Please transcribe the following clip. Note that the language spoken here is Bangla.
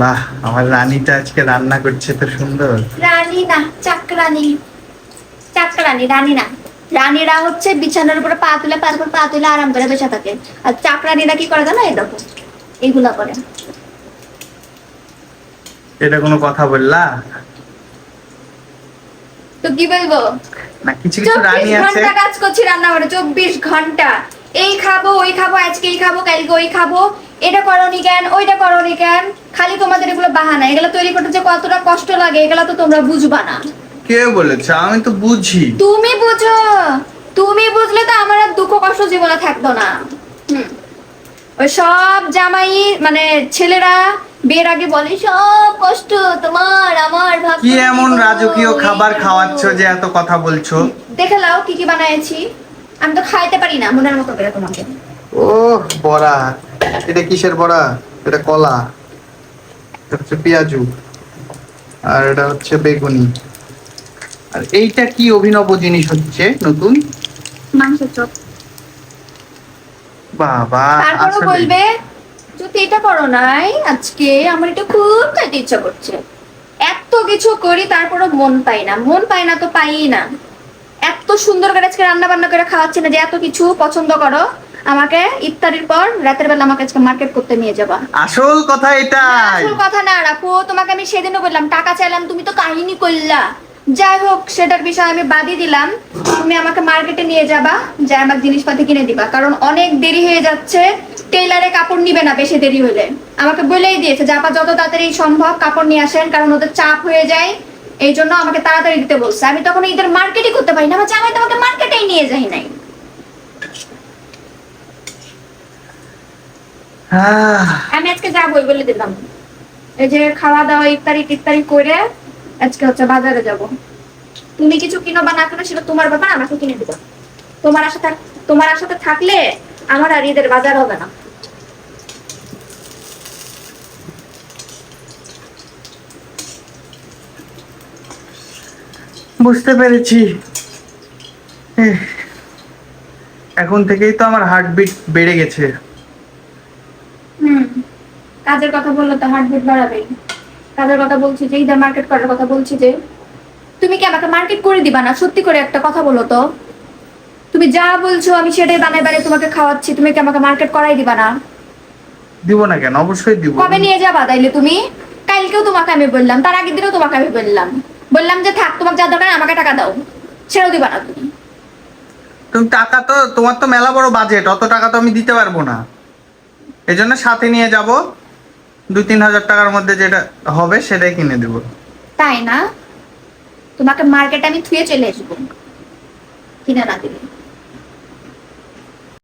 বাহ আমার রানীটা আজকে রান্না করছে তো সুন্দর। রানী না চাকরানি। চাকরানি রানী না। রানীরা হচ্ছে বিছানার উপরে পা তুলে পার পা তুলে আরাম করে বসে থাকে। আর চাকরানিরা কি করে জানো? এই দেখো এইগুলা করে। এটা কোনো কথা বললা? তো কি বলব? না কিছু কিছু রানী আছে। ঘণ্টা কাজ করছি রান্না করে চব্বিশ ঘণ্টা। এই খাব ওই খাব আজকে এই খাব কালকে ওই খাব। এটা করনি কেন? ওইটা করনি কেন? খালি তোমাদের এগুলো বাহানা। এগুলো তৈরি করতে যে কতটা কষ্ট লাগে এগুলো তো তোমরা বুঝবা না। কে বলেছে? আমি তো বুঝি। তুমি বুঝো। তুমি বুঝলে তো আমার আর দুঃখ কষ্ট জীবনে থাকতো না। ওই সব জামাই মানে ছেলেরা বিয়ের আগে বলে সব কষ্ট তোমার আমার ভাগ্য কি এমন রাজকীয় খাবার। খাওয়াচ্ছ যে এত কথা বলছো? দেখে লাও কি কি বানাইছি আমি তো খাইতে পারি না মনের মতো করে তোমাকে। ও বড়া। এটা কিসের বড়া? এটা কলা। এটা হচ্ছে পেঁয়াজু। আর এটা হচ্ছে বেগুনি। আর এইটা কি অভিনব জিনিস হচ্ছে নতুন? মাংস চপ। বাবা তারপরও আসলে। বলবে যদি এটা করো নাই আজকে আমার এটা খুব খাইতে ইচ্ছা করছে। এত কিছু করি তারপরও মন পাই না। মন পাই না তো পাই না। এত সুন্দর করে আজকে রান্না বান্না করে খাওয়াচ্ছে না যে এত কিছু পছন্দ করো। আমাকে ইফতারির পর রাতের বেলা আমাকে আজকে মার্কেট করতে নিয়ে যাবা। আসল কথা এটাই। আসল কথা না রাখো তোমাকে আমি সেদিনও বললাম টাকা চাইলাম তুমি তো কাহিনী করলা যাই হোক সেটার বিষয়ে আমি বাদই দিলাম। তুমি আমাকে মার্কেটে নিয়ে যাবা যা আমার জিনিসপাতি কিনে দিবা। কারণ অনেক দেরি হয়ে যাচ্ছে টেইলারে কাপড় নিবে না বেশি দেরি হলে। আমাকে বলেই দিয়েছে যে আপা যত তাড়াতাড়ি সম্ভব কাপড় নিয়ে আসেন কারণ ওদের চাপ হয়ে যায়। এই জন্য আমাকে তাড়াতাড়ি দিতে বলছে। আমি তখন ঈদের মার্কেটই করতে পারি না। আমার জামাই তোমাকে মার্কেটেই নিয়ে যাই নাই আহ, আমি আজকে যাবোই বলে দিলাম। এই যে খাওয়া দাওয়া ইফতারি টিফতারি করে আজকে হচ্ছে বাজারে যাব। তুমি কিছু কিনো বা না কিনো সেটা তোমার ব্যাপার আমাকে কিনে দিবা। তোমার আশা থাক তোমার আশাতে থাকলে আমার আর ঈদের বাজার হবে না। বুঝতে পেরেছি। এখন থেকেই তো আমার হার্টবিট বেড়ে গেছে। কাজের কথা বললে তো হার্টবিট বাড়াবে কাজের কথা বলছি যে ঈদের মার্কেট করার কথা বলছি যে তুমি কি আমাকে মার্কেট করে দিবা না? সত্যি করে একটা কথা বলো তো। তুমি যা বলছো আমি সেটাই বানাই বানাই তোমাকে খাওয়াচ্ছি তুমি কি আমাকে মার্কেট করাই দিবা না? দিব না কেন? অবশ্যই দিব। কবে নিয়ে যাবা তাইলে তুমি? কালকেও তোমাকে আমি বললাম তার আগের দিনও তোমাকে আমি বললাম। বললাম যে থাক তোমার যা দরকার আমাকে টাকা দাও। সেটাও দিবা না তুমি। তুমি টাকা তো তোমার তো মেলা বড় বাজেট অত টাকা তো আমি দিতে পারব না। এই জন্য সাথে নিয়ে যাব। দুই তিন হাজার টাকার মধ্যে যেটা হবে সেটাই কিনে দেব। তাই না? তোমাকে মার্কেট আমি থুয়ে চলে আসব। কিনে না দিলে।